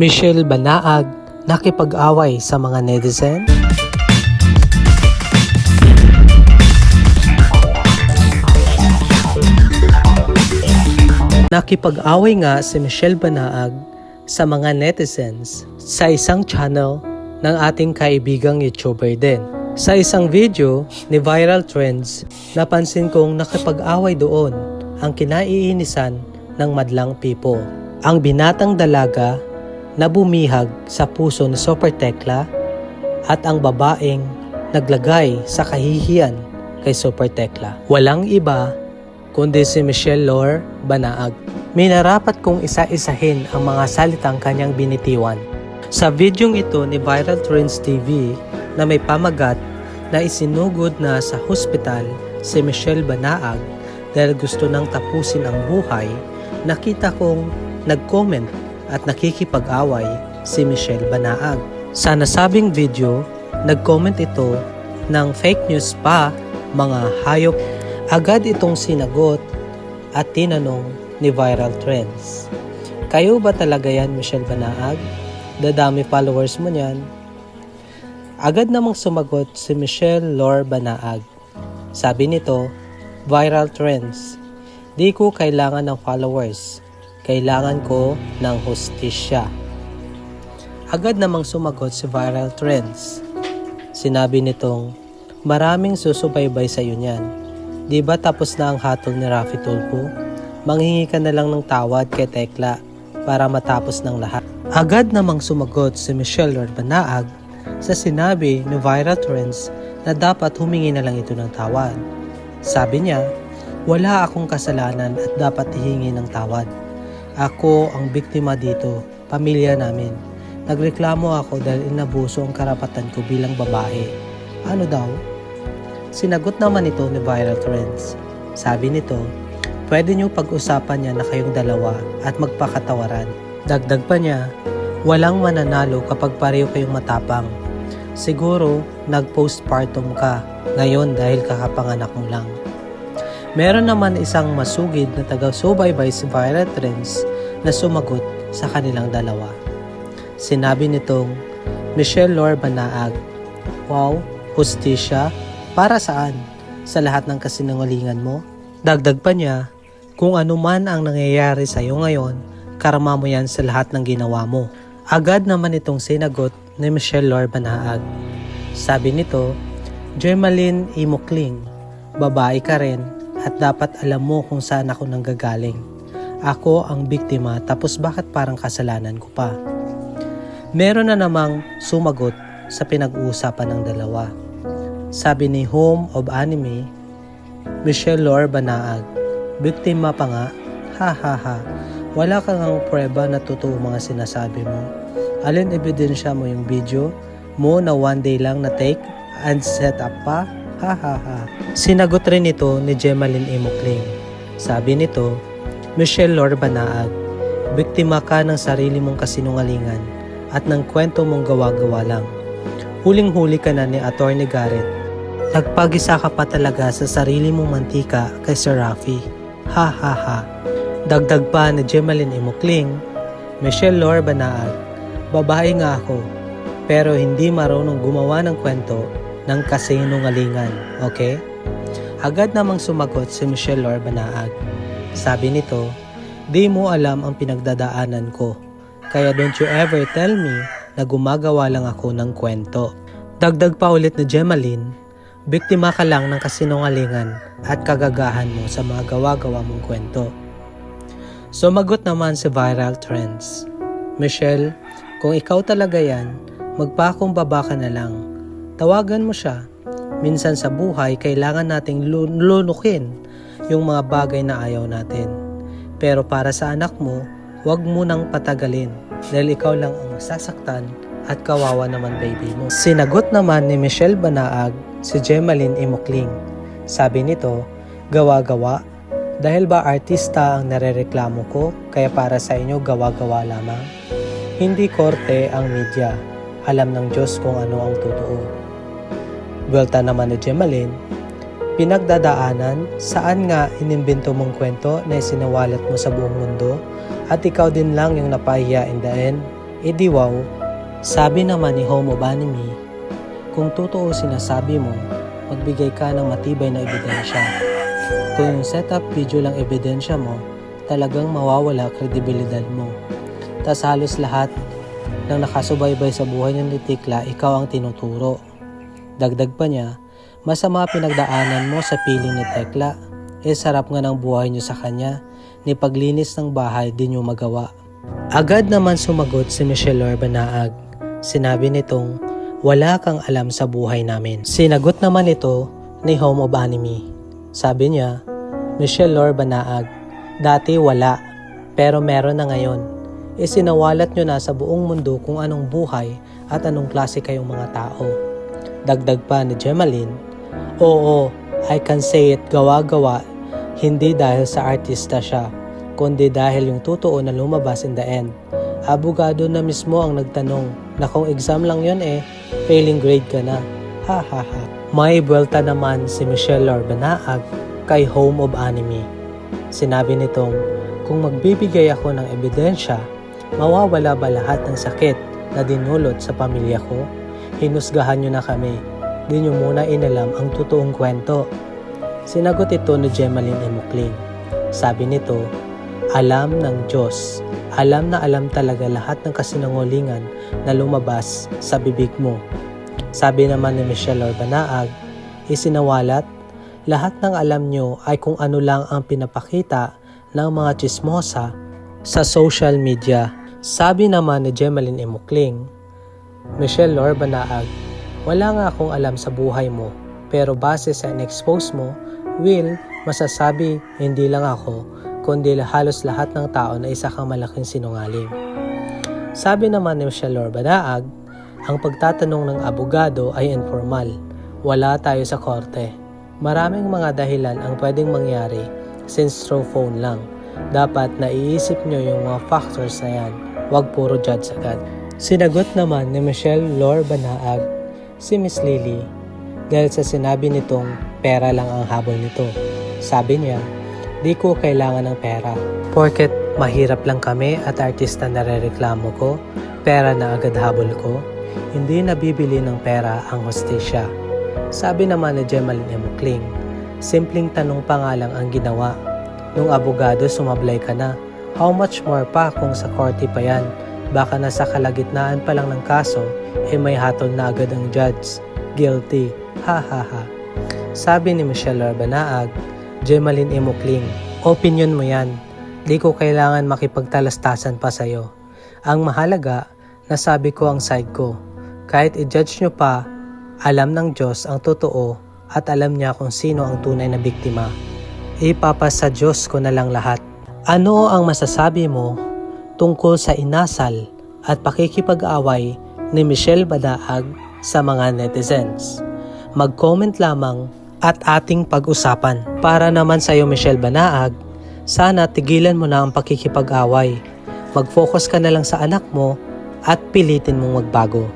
Michelle Banaag nakipag-away sa mga netizen? Nakipag-away nga si Michelle Banaag sa mga netizens sa isang channel ng ating kaibigang YouTuber din. Sa isang video ni Viral Trends, napansin kong nakipag-away doon ang kinaiinisan ng madlang people. Ang binatang dalaga na bumihag sa puso ni Super Tekla at ang babaeng naglagay sa kahihiyan kay Super Tekla. Walang iba kundi si Michelle Lor Banaag. Minarapat kong isa-isahin ang mga salitang kanyang binitiwan. Sa videong ito ni Viral Trends TV na may pamagat na isinugod na sa hospital si Michelle Banaag dahil gusto nang tapusin ang buhay, nakita kong nag-comment at nakikipag-away si Michelle Banaag. Sa nasabing video, nag-comment ito ng fake news pa mga hayop. Agad itong sinagot at tinanong ni Viral Trends. Kayo ba talaga yan, Michelle Banaag? Dadami followers mo niyan. Agad namang sumagot si Michelle Lor Banaag. Sabi nito, Viral Trends. Di ko kailangan ng followers. Kailangan ko ng hustisya. Agad namang sumagot si Viral Trends. Sinabi nitong, maraming susubaybay sa iyo niyan. Di ba tapos na ang hatol ni Rafi Tulfo? Manghingi ka na lang ng tawad kay Tekla para matapos ng lahat. Agad namang sumagot si Michelle Lord Banaag sa sinabi ni Viral Trends na dapat humingi na lang ito ng tawad. Sabi niya, wala akong kasalanan at dapat ihingi ng tawad. Ako ang biktima dito, pamilya namin. Nagreklamo ako dahil inabuso ang karapatan ko bilang babae. Ano daw? Sinagot naman ito ni Viral Trends. Sabi nito, pwede niyo pag-usapan niya na kayong dalawa at magpakatawaran. Dagdag pa niya, walang mananalo kapag pareho kayong matapang. Siguro, nag-postpartum ka ngayon dahil kakapanganak mo lang. Meron naman isang masugid na taga-subaybay si Viral Trends na sumagot sa kanilang dalawa. Sinabi nitong, Michelle Lor Banaag, Wow, hustisya? Para saan? Sa lahat ng kasinungalingan mo? Dagdag pa niya, kung ano man ang nangyayari sa iyo ngayon, karma mo yan sa lahat ng ginawa mo. Agad naman itong sinagot ni Michelle Lor Banaag. Sabi nito, Germaline Imukling, babae ka rin at dapat alam mo kung saan ako nanggagaling. Ako ang biktima tapos bakit parang kasalanan ko pa? Meron na namang sumagot sa pinag-uusapan ng dalawa. Sabi ni Home of Anime, Michelle Lor Banaag, biktima pa nga, ha ha ha, wala kang ang prueba na totoo mga sinasabi mo. Alin ebidensya mo yung video mo na one day lang na take and set up pa? Ha ha ha. Sinagot rin ito ni Gemaline Imukling. Sabi nito, Michelle Lor Banaag, biktima ka ng sarili mong kasinungalingan at ng kwento mong gawa-gawa lang. Huling-huli ka na ni Attorney Garrett. Nagpagisa ka pa talaga sa sarili mong mantika kay Sir Rafi. Ha ha ha. Dagdag pa ni Gemaline Imukling, Michelle Lor Banaag, babae nga ako, pero hindi marunong gumawa ng kwento ng kasinungalingan, okay? Agad namang sumagot si Michelle Lor Banaag. Sabi nito, di mo alam ang pinagdadaanan ko, kaya don't you ever tell me na gumagawa lang ako ng kwento. Dagdag pa ulit ni Gemaline, biktima ka lang ng kasinungalingan at kagagahan mo sa mga gawa-gawa mong kwento. Sumagot naman si Viral Trends. Michelle, kung ikaw talaga yan, magpakumbaba ka na lang. Tawagan mo siya. Minsan sa buhay, kailangan nating lu- lunukin yung mga bagay na ayaw natin. Pero para sa anak mo, huwag mo nang patagalin dahil ikaw lang ang sasaktan at kawawa naman baby mo. Sinagot naman ni Michelle Banaag si Gemaline Imukling. Sabi nito, gawa-gawa, dahil ba artista ang narereklamo ko kaya para sa inyo gawa-gawa lamang? Hindi korte ang media. Alam ng Diyos kung ano ang totoo. Buwelta naman ni Gemaline, pinagdadaanan saan nga inimbento mong kwento na isinawalat mo sa buong mundo at ikaw din lang yung napahiya in the end. Edi wow, sabi naman ni Home of Anime, kung totoo sinasabi mo, magbigay ka ng matibay na ebidensya. Kung yung setup video lang ebidensya mo, talagang mawawala kredibilidad mo. Tas halos lahat ng nakasubaybay sa buhay ng Tikla, ikaw ang tinuturo. Dagdag pa niya, masama pinagdaanan mo sa piling ni Tekla. Eh sarap nga ng buhay niyo sa kanya, ni paglinis ng bahay di niyo magawa. Agad naman sumagot si Michelle Orbanaag. Sinabi nitong, wala kang alam sa buhay namin. Sinagot naman ito ni Home of Anime. Sabi niya, Michelle Orbanaag, dati wala, pero meron na ngayon. Isinawalat nyo na sa buong mundo kung anong buhay at anong klase kayong mga tao. Dagdag pa ni Gemaline, Oo, I can say it gawa-gawa, hindi dahil sa artista siya, kundi dahil yung totoo na lumabas in the end. Abogado na mismo ang nagtanong na kung exam lang yon eh, failing grade ka na. Ha ha ha. May buwelta naman si Michelle Orbanaag kay Home of Anime. Sinabi nitong, kung magbibigay ako ng ebidensya, mawawala ba lahat ng sakit na dinulot sa pamilya ko? Hinusgahan nyo na kami. Di nyo muna inalam ang totoong kwento. Sinagot ito ni Gemaline Emukling. Sabi nito, alam ng Diyos. Alam na alam talaga lahat ng kasinungalingan na lumabas sa bibig mo. Sabi naman ni Michelle Orbanaag, isinawalat, lahat ng alam nyo ay kung ano lang ang pinapakita ng mga chismosa sa social media. Sabi naman ni Gemaline Emukling, Michelle Orbanaag, wala nga akong alam sa buhay mo, pero base sa in-expose mo, Will, masasabi hindi lang ako, kundi halos lahat ng tao na isa kang malaking sinungaling. Sabi naman ni Michelle Orbanaag, ang pagtatanong ng abogado ay informal. Wala tayo sa korte. Maraming mga dahilan ang pwedeng mangyari since through phone lang. Dapat naiisip nyo yung mga factors na yan. Huwag puro judge agad. Sinagot naman ni Michelle Lor Banaag si Miss Lily dahil sa sinabi nitong pera lang ang habol nito. Sabi niya, di ko kailangan ng pera. Porket mahirap lang kami at artista na rereklamo ko, pera na agad habol ko, hindi nabibili ng pera ang hostesya. Sabi naman ni Gemaline Emukling, simpleng tanong pa nga lang ang ginawa. Nung abogado sumablay ka na, how much more pa kung sa korte pa yan? Baka nasa kalagitnaan pa lang ng kaso, eh may hatol na agad ang judge. Guilty. Ha ha ha. Sabi ni Michelle Orbanaag, Gemaline Emukling, opinion mo yan. Di ko kailangan makipagtalastasan pa sa'yo. Ang mahalaga, nasabi ko ang side ko. Kahit i-judge nyo pa, alam ng Diyos ang totoo at alam niya kung sino ang tunay na biktima. Ipapasa Diyos ko na lang lahat. Ano ang masasabi mo tungkol sa inasal at pakikipag-away ni Michelle Badaag sa mga netizens? Mag-comment lamang at ating pag-usapan. Para naman sa iyo Michelle Banaag, sana tigilan mo na ang pakikipag-away. Mag-focus ka na lang sa anak mo at pilitin mong magbago.